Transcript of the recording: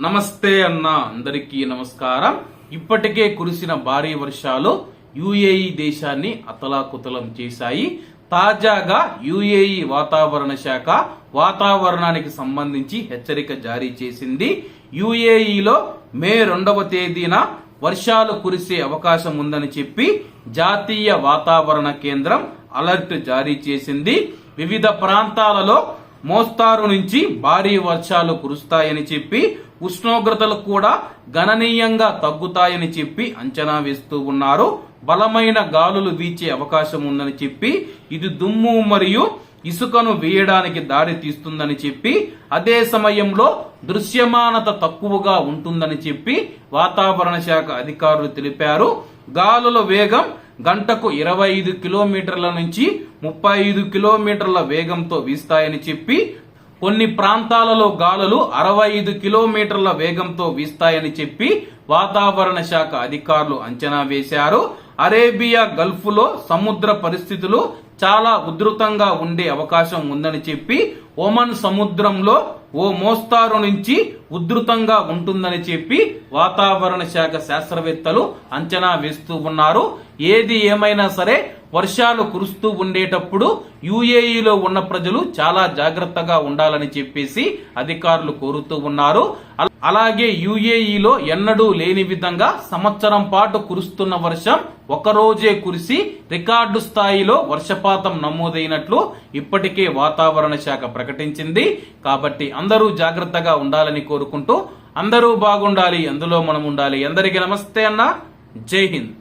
నమస్తే అన్న అందరికీ నమస్కారం. ఇప్పటికే కురిసిన భారీ వర్షాలు యుఏఈ దేశాన్ని అతలాకుతలం చేశాయి. తాజాగా యుఏఈ వాతావరణ శాఖ వాతావరణానికి సంబంధించి హెచ్చరిక జారీ చేసింది. యుఏఈలో మే రెండవ తేదీన వర్షాలు కురిసే అవకాశం ఉందని చెప్పి జాతీయ వాతావరణ కేంద్రం అలర్ట్ జారీ చేసింది. వివిధ ప్రాంతాలలో మోస్తారు నుంచి భారీ వర్షాలు కురుస్తాయని చెప్పి ఉష్ణోగ్రతలు కూడా గణనీయంగా తగ్గుతాయని చెప్పి అంచనా వేస్తూ ఉన్నారు. బలమైన గాలులు వీచే అవకాశం ఉందని చెప్పి ఇది దుమ్ము మరియు ఇసుకను వేయడానికి దారి తీస్తుందని చెప్పి అదే సమయంలో దృశ్యమానత తక్కువగా ఉంటుందని చెప్పి వాతావరణ శాఖ అధికారులు తెలిపారు. గాలుల వేగం గంటకు ఇరవై ఐదు కిలోమీటర్ల నుంచి ముప్పై ఐదు కిలోమీటర్ల వేగంతో వీస్తాయని చెప్పి కొన్ని ప్రాంతాలలో గాలులు అరవై ఐదు కిలోమీటర్ల వేగంతో వీస్తాయని చెప్పి వాతావరణ శాఖ అధికారులు అంచనా వేశారు. అరేబియా గల్ఫ్లో సముద్ర పరిస్థితులు చాలా ఉధృతంగా ఉండే అవకాశం ఉందని చెప్పి ఒమన్ సముద్రంలో ఓ మోస్తారు నుంచి ఉధృతంగా ఉంటుందని చెప్పి వాతావరణ శాఖ శాస్త్రవేత్తలు అంచనా వేస్తూ ఉన్నారు. ఏది ఏమైనా సరే వర్షాలు కురుస్తూ ఉండేటప్పుడు యుఏఈలో ఉన్న ప్రజలు చాలా జాగ్రత్తగా ఉండాలని చెప్పేసి అధికారులు కోరుతూ ఉన్నారు. అలాగే యుఏఈలో ఎన్నడూ లేని విధంగా సంవత్సరం పాటు కురుస్తున్న వర్షం ఒకరోజే కురిసి రికార్డు స్థాయిలో వర్షపాతం నమోదైనట్లు ఇప్పటికే వాతావరణ శాఖ ప్రకటించింది. కాబట్టి అందరూ జాగ్రత్తగా ఉండాలని కోరుకుంటూ అందరూ బాగుండాలి అందులో మనం ఉండాలి. అందరికీ నమస్తే అన్న. జై హింద్.